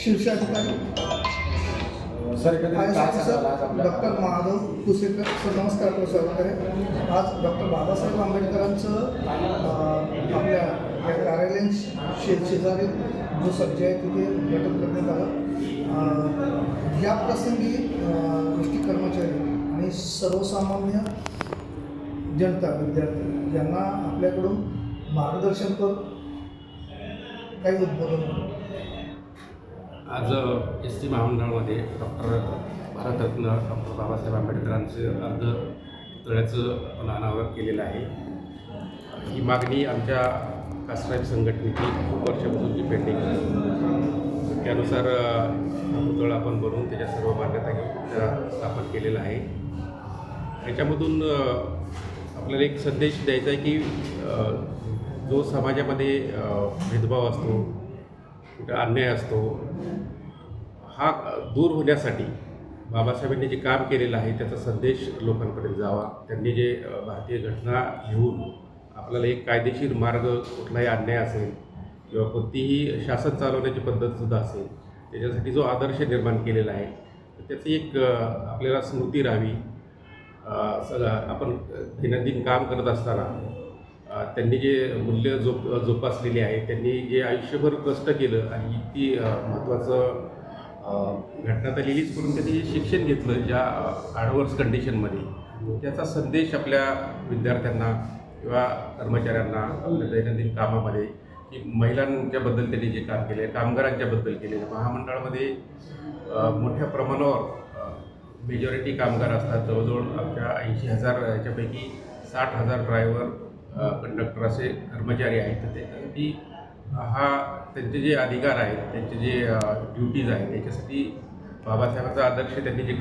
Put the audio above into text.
शीर्षाधिकारी doctor Mahadev Kusekar sir नमस्कार स्वागत आहे. आज डॉक्टर बाबासाहेब आंबेडकरांचं आपल्या या कार्यालयीन शे शेजारी जो सज्ज आहे तिथे उद्घाटन करण्यात आलं. या प्रसंगी अं, एस टी कर्मचारी आणि सर्वसामान्य जनता विद्यार्थी यांना आपल्याकडून मार्गदर्शन करून काही उद्बोधन. आज एस टी महामंडळामध्ये डॉक्टर भारतरत्न डॉक्टर बाबासाहेब आंबेडकरांचं अर्ध पुतळ्याचं आपण अनावरण केलेलं आहे. ही मागणी आमच्या कास्ट्राईब संघटनेची खूप वर्षापासूनची पेंडिंग आहे. त्यानुसार पुतळा आपण बनवून त्याच्या सर्व मान्यता घेऊन त्या स्थापन केलेला आहे. त्याच्यामधून आपल्याला एक संदेश द्यायचा आहे की जो समाजामध्ये भेदभाव असतो कुठं अन्याय असतो हा दूर होण्यासाठी बाबासाहेबांनी जे काम केलेलं आहे त्याचा संदेश लोकांपर्यंत जावा. त्यांनी जे भारतीय घटना घेऊन आपल्याला एक कायदेशीर मार्ग कुठलाही अन्याय असेल किंवा कोणतीही शासन चालवण्याची पद्धतसुद्धा असेल त्याच्यासाठी जो आदर्श निर्माण केलेला आहे तर त्याची एक आपल्याला स्मृती राहावी. सगळं आपण दैनंदिन काम करत असताना त्यांनी जे मूल्य जोप जोपासलेली आहे त्यांनी जे आयुष्यभर कष्ट केलं आणि इतकी महत्त्वाचं घटना तर लिहिलीच करून त्यांनी जे शिक्षण घेतलं ज्या ॲडवर्स कंडिशनमध्ये त्याचा संदेश आपल्या विद्यार्थ्यांना किंवा कर्मचाऱ्यांना आपल्या दैनंदिन कामामध्ये की महिलांच्याबद्दल त्यांनी जे काम केले कामगारांच्याबद्दल केले महामंडळामध्ये मोठ्या प्रमाणावर मेजॉरिटी कामगार असतात. जवळजवळ आमच्या ऐंशी हजार याच्यापैकी साठ हजार ड्रायव्हर कंडक्टर असे कर्मचारी आहेत तर त्याच्यासाठी हा त्यांचे जे अधिकार आहेत त्यांचे जे ड्युटीज आहेत त्याच्यासाठी बाबासाहेबांचा आदर्श त्यांनी जे